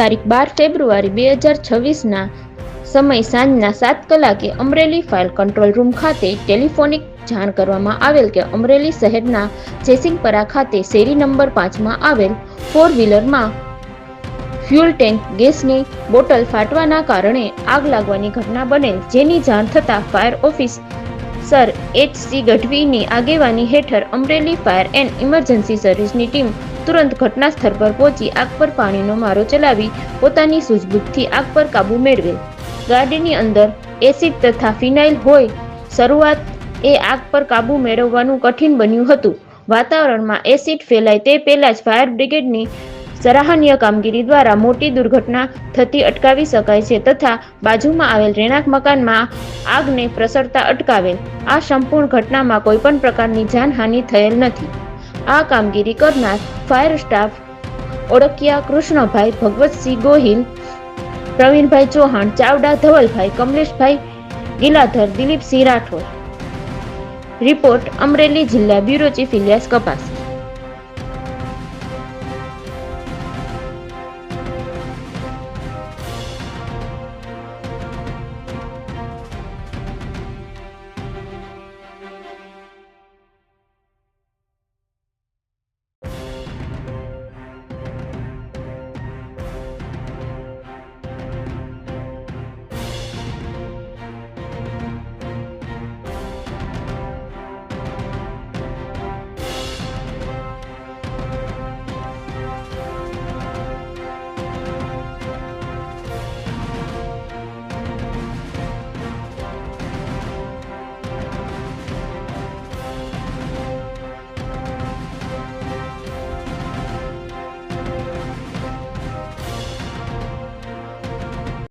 તારીખ બાર ફેબ્રુઆરી બે હજાર છવ્વીસના સમય સાંજના સાત કલાકે અમરેલી ફાઇલ કંટ્રોલ રૂમ ખાતે ટેલિફોનિક જાણ કરવામાં આવેલ કે અમરેલી શહેરના જેસિંગપરા ખાતે શેરી નંબર પાંચમાં આવેલ ફોર વ્હીલરમાં ફ્યુલ ટેન્ક ગેસની બોટલ ફાટવાના કારણે આગ લાગવાની ઘટના બનેલ, જેની જાણ થતાં fire officer H C ગઢવીની આગેવાની હેઠળ અમરેલી ફાયર એન્ડ ઇમરજન્સી સર્વિસની ટીમ તુરંત ઘટના સ્થળ પર પહોંચી આગ પર પાણીનો મારો ચલાવી પોતાની સૂઝબૂછથી આગ પર કાબુ મેળવેલ ગાડીની અંદર એસિડ તથા ફિનાઇલ હોય, શરૂઆત એ આગ પર કાબુ મેળવવાનું કઠિન બન્યું હતું. વાતાવરણમાં એસિડ ફેલાય તે પહેલાં જ ફાયર બ્રિગેડની સરાહનીય કામગીરી દ્વારા મોટી દુર્ઘટના થતી અટકાવી શકાય છે તથા બાજુમાં આવેલ રહેણાંક મકાનમાં આગને પ્રસરતા અટકાવેલ. આ સંપૂર્ણ ઘટનામાં કોઈપણ પ્રકારની જાનહાનિ થયેલ નથી. આ કામગીરી કરનાર ફાયર સ્ટાફ ઓળખિયા કૃષ્ણભાઈ ભગવતસિંહ ગોહિલ, પ્રવીણભાઈ ચૌહાણ, ચાવડા ધવલભાઈ, કમલેશભાઈ ગિલાધર, દિલીપસિંહ રાઠોડ. રિપોર્ટ અમરેલી જિલ્લા બ્યુરો ચીફ ઇલિયાસ કપાસ.